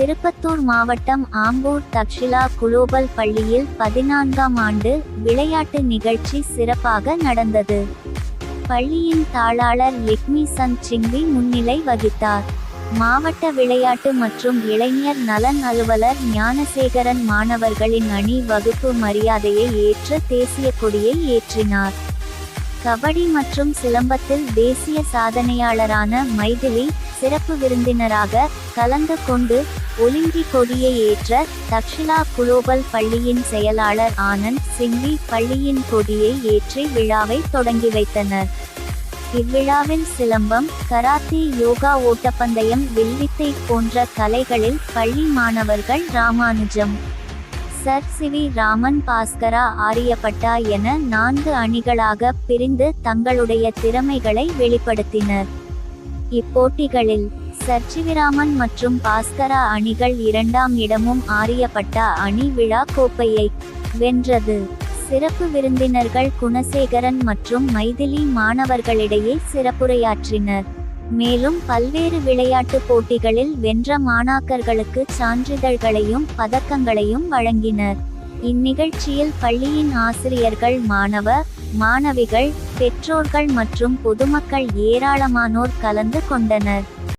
திருப்பத்தூர் மாவட்டம் ஆம்பூர் தக்ஷிலா குளோபல் பள்ளியில் பதினான்காம் ஆண்டு விளையாட்டு நிகழ்ச்சி சிறப்பாக நடந்தது. பள்ளியின் தாளாளர் லிக்மி சந்த் சிங்வி முன்னிலை வகித்தார். மாவட்ட விளையாட்டு மற்றும் இளைஞர் நலன் அலுவலர் ஞானசேகரன் மாணவர்களின் அணி வகுப்பு மரியாதையை ஏற்று தேசிய கொடியை ஏற்றினார். கபடி மற்றும் சிலம்பத்தில் தேசிய சாதனையாளரான மைதிலி சிறப்பு விருந்தினராக கலந்து கொண்டு ஒலிம்பி கொடியை ஏற்ற தக்ஷிலா குளோபல் பள்ளியின் செயலாளர் ஆனந்த் சிங்வி பள்ளியின் கொடியை ஏற்றி விழாவை தொடங்கி வைத்தனர். இவ்விழாவில் சிலம்பம் கராத்தே யோகா ஓட்டப்பந்தயம் வில்வித்தை போன்ற கலைகளில் பள்ளி மாணவர்கள் Ramanujam. Sir C V Raman Bhaskara Aryabhatta என நான்கு அணிகளாக பிரிந்து தங்களுடைய திறமைகளை வெளிப்படுத்தினர். இப்போட்டிகளில் சர்ச்சிவிராமன் மற்றும் பாஸ்கரா அணிகள் இரண்டாம் இடமும் ஆரியப்பட்டா அணி விழா கோப்பையை வென்றது. சிறப்பு விருந்தினர்கள் குணசேகரன் மற்றும் மைதிலி மாணவர்களிடையே சிறப்புரையாற்றினர். மேலும் பல்வேறு விளையாட்டுப் போட்டிகளில் வென்ற மாணாக்கர்களுக்கு சான்றிதழ்களையும் பதக்கங்களையும் வழங்கினர். இந்நிகழ்ச்சியில் பள்ளியின் ஆசிரியர்கள் மாணவ மாணவிகள் பெற்றோர்கள் மற்றும் பொதுமக்கள் ஏராளமானோர் கலந்து கொண்டனர்.